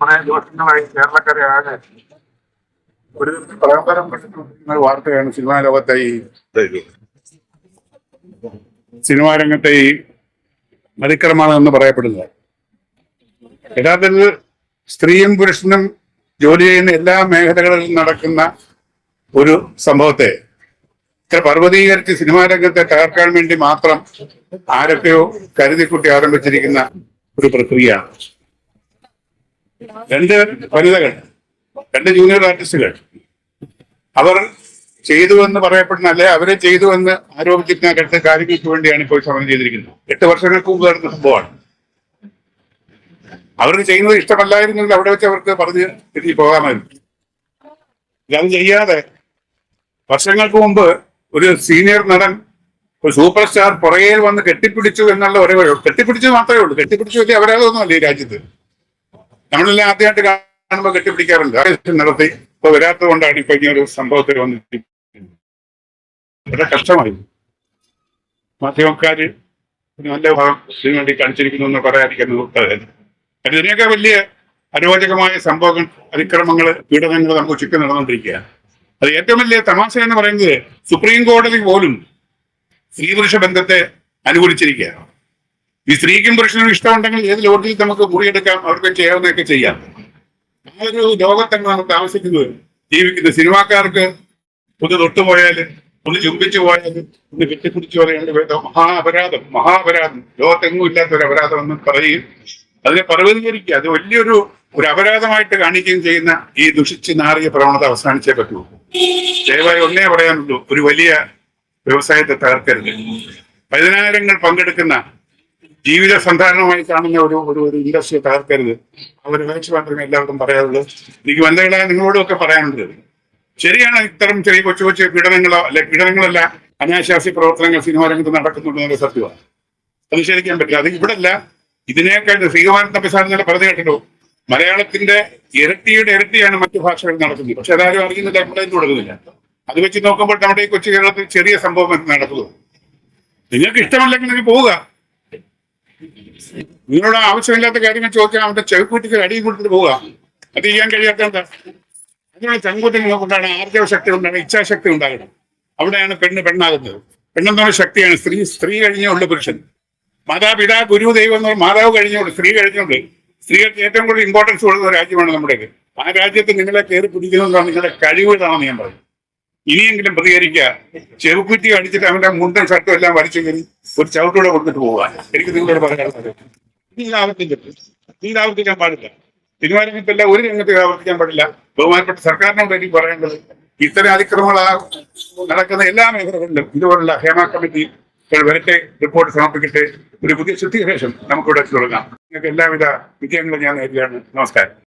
കുറെ ദിവസങ്ങളായി കേരളക്കരെ ആകെ ഒരു പെട്ടുകൊണ്ടിരിക്കുന്ന ഒരു വാർത്തയാണ് സിനിമാ ലോകത്തെ ഈ സിനിമാ രംഗത്തെ ഈ അതിക്രമമാണ് എന്ന് പറയപ്പെടുന്നത്. യഥാർത്ഥത്തിൽ സ്ത്രീയും പുരുഷനും ജോലി ചെയ്യുന്ന എല്ലാ മേഖലകളിലും നടക്കുന്ന ഒരു സംഭവത്തെ ഇത്ര പർവതീകരിച്ച് സിനിമാ രംഗത്തെ തകർക്കാൻ വേണ്ടി മാത്രം ആരൊക്കെയോ കരുതിക്കുട്ടി ആരംഭിച്ചിരിക്കുന്ന ഒരു പ്രക്രിയയാണ്. രണ്ട് വനിതകൾ രണ്ട് ജൂനിയർ ആർട്ടിസ്റ്റുകൾ അവർ ചെയ്തു എന്ന് പറയപ്പെടുന്ന അല്ലെ അവരെ ചെയ്തു എന്ന് ആരോപിച്ചിരുന്ന രണ്ട് കാര്യങ്ങൾക്ക് വേണ്ടിയാണ് ഇപ്പോൾ സമരം ചെയ്തിരിക്കുന്നത്. എട്ട് വർഷങ്ങൾക്ക് മുമ്പ് നടന്ന സംഭവമാണ്. അവർക്ക് ചെയ്യുന്നത് ഇഷ്ടമല്ലായിരുന്നെങ്കിൽ അവിടെ വെച്ച് അവർക്ക് പറഞ്ഞ് തിരിഞ്ഞു പോകാമായിരുന്നു. ഇതത് ചെയ്യാതെ വർഷങ്ങൾക്ക് മുമ്പ് ഒരു സീനിയർ നടൻ ഒരു സൂപ്പർ സ്റ്റാർ പുറകെ വന്ന് കെട്ടിപ്പിടിച്ചു എന്നുള്ള ഒരേ കെട്ടിപ്പിടിച്ചു മാത്രമേ ഉള്ളൂ. കെട്ടിപ്പിടിച്ചു വലിയ അപരാധമൊന്നുമല്ല ഈ രാജ്യത്ത്. നമ്മളെല്ലാം ആദ്യമായിട്ട് കാണുമ്പോൾ കെട്ടിപ്പിടിക്കാറുണ്ട് ആവേശം നടത്തി. ഇപ്പൊ വരാത്തത് കൊണ്ടാണ് ഇപ്പൊ ഇങ്ങനെ ഒരു സംഭവത്തിൽ വന്നിട്ട് കഷ്ടമായി. മാധ്യമക്കാര് നല്ല ഭാഗം വേണ്ടി കാണിച്ചിരിക്കുന്നു എന്ന് പറയാതിരിക്കുന്നത് ഇതിനൊക്കെ വലിയ അരോചകമായ സംഭവങ്ങൾ അതിക്രമങ്ങൾ പീഡനങ്ങൾ നമുക്ക് ചുറ്റും നടന്നുകൊണ്ടിരിക്കുക അത് ഏറ്റവും വലിയ തമാശ എന്ന് പറയുന്നത് സുപ്രീം കോടതി പോലും സ്ത്രീപുരുഷ ബന്ധത്തെ അനുകൂലിച്ചിരിക്കുകയാണ്. ഈ സ്ത്രീക്കും പുരുഷനും ഇഷ്ടമുണ്ടെങ്കിൽ ഏത് ലോകത്തിൽ നമുക്ക് മുറിയെടുക്കാം അവർക്ക് ചെയ്യാവുന്നതൊക്കെ ചെയ്യാം. ആ ഒരു ലോകത്താണ് താമസിക്കുന്നത് ജീവിക്കുന്നത് സിനിമാക്കാർക്ക് ഒന്ന് തൊട്ടുപോയാൽ ഒന്ന് ചുംബിച്ചു പോയാലും ഒന്ന് കെട്ടിപ്പിടിച്ചു പോയാൽ മഹാ അപരാധം മഹാ അപരാധം ലോകത്തെങ്ങും ഇല്ലാത്ത ഒരു അപരാധം എന്ന് പറയും. അതിനെ പർവതീകരിക്കുക. അത് വലിയൊരു ഒരു അപരാധമായിട്ട് കാണിക്കുകയും ചെയ്യുന്ന ഈ ദുഷിച്ച് നാറിയ പ്രവണത അവസാനിച്ചേ പറ്റൂ. ദയവായി ഒന്നേ പറയാനുള്ളൂ. ഒരു വലിയ വ്യവസായത്തെ തകർക്കരുത്. പതിനായിരങ്ങൾ പങ്കെടുക്കുന്ന ജീവിത സന്ധാരണമായി കാണുന്ന ഒരു ഒരു ഒരു ഇൻഡസ്ട്രിയെ തകർക്കരുത്. അവർ വേച്ച് മാത്രമേ എല്ലാവർക്കും പറയാറുള്ളൂ. എനിക്ക് വനിതകളായ നിങ്ങളോടൊക്കെ പറയാനുണ്ട് ശരിയാണ് ഇത്തരം ചെറിയ കൊച്ചു കൊച്ചു പീഡനങ്ങളോ അല്ലെ പീഡനങ്ങളല്ല അനാശാസി പ്രവർത്തനങ്ങൾ സിനിമാ രംഗത്ത് നടക്കുന്നുണ്ടെന്നുള്ള സത്യമാണ്. അത് നിഷേധിക്കാൻ പറ്റില്ല. അത് ഇവിടെ അല്ല ഇതിനേക്കാൾ ശ്രീകുമാരൻ തമ്പിസാറിനെ പറഞ്ഞു കേട്ടോ മലയാളത്തിന്റെ ഇരട്ടിയുടെ ഇരട്ടിയാണ് മറ്റു ഭാഷകൾ നടക്കുന്നത്. പക്ഷെ അതാരും അറിയുന്നില്ല കംപ്ലൈന്റ് കൊടുക്കുന്നില്ല. അത് വെച്ച് നോക്കുമ്പോൾ നമ്മുടെ ഈ കൊച്ചു കേരളത്തിൽ ചെറിയ സംഭവം നടക്കുന്നു. നിങ്ങൾക്ക് ഇഷ്ടമല്ലെങ്കിൽ നിങ്ങൾക്ക് പോവുക. നിങ്ങളോട് ആവശ്യമില്ലാത്ത കാര്യങ്ങൾ ചോദിച്ചാൽ അവന്റെ ചെവിക്കൂട്ടിക്ക് അടിയും കൊടുത്തിട്ട് പോവുക. അത് ചെയ്യാൻ കഴിയാത്ത എന്താ? അതിനുള്ള നിങ്ങൾക്കുണ്ടാണ് ആർജവ ശക്തി ഉണ്ടാകണം ഇച്ഛാശക്തി ഉണ്ടാകണം അവിടെയാണ് പെണ്ണ് പെണ്ണാകുന്നത്. പെണ്ണെന്നുള്ള ശക്തിയാണ് സ്ത്രീ സ്ത്രീ കഴിഞ്ഞേ ഉള്ളു പുരുഷൻ. മാതാപിതാ ഗുരു ദൈവം എന്ന് പറഞ്ഞാൽ മാതാവ് കഴിഞ്ഞുള്ളൂ സ്ത്രീ കഴിഞ്ഞുണ്ട് സ്ത്രീകൾക്ക് ഏറ്റവും കൂടുതൽ ഇമ്പോർട്ടൻസ് കൊടുക്കുന്ന രാജ്യമാണ് നമ്മുടേത്. ആ രാജ്യത്ത് നിങ്ങളെ കയറി പിടിക്കുന്നതാണ് നിങ്ങളുടെ കഴിവുകളാണെന്ന് ഞാൻ പറയും ഇനിയെങ്കിലും പ്രതികരിക്കുക. ചെവിക്കുറ്റി അടിച്ചിട്ട് അവന്റെ മുണ്ടും ഷർട്ടും എല്ലാം വലിച്ചു കയറി ഒരു ചവിട്ടൂടെ കൊടുത്തിട്ട് പോകാൻ എനിക്ക് നിങ്ങളോട് പറയാനുള്ളത് ഇത് ആവർത്തിക്കരുത് ഇത് ആവർത്തിക്കാൻ പാടില്ല. സിനിമാ രംഗത്തല്ല ഒരു രംഗത്ത് ആവർത്തിക്കാൻ പാടില്ല. ബഹുമാനപ്പെട്ട സർക്കാരിനോട് എനിക്ക് പറയേണ്ടത് ഇത്തരം അതിക്രമങ്ങൾ ആ- നടക്കുന്ന എല്ലാ മേഖലകളിലും ഇതുപോലുള്ള ഹേമ കമ്മിറ്റി വരട്ടെ റിപ്പോർട്ട് സമർപ്പിക്കട്ടെ. ഒരു പുതിയ ശുദ്ധീകരണം നമുക്കിവിടെ തുടങ്ങാം. നിങ്ങൾക്ക് എല്ലാവിധ വിജയങ്ങളും ഞാൻ നേരിടുകയാണ് നമസ്കാരം.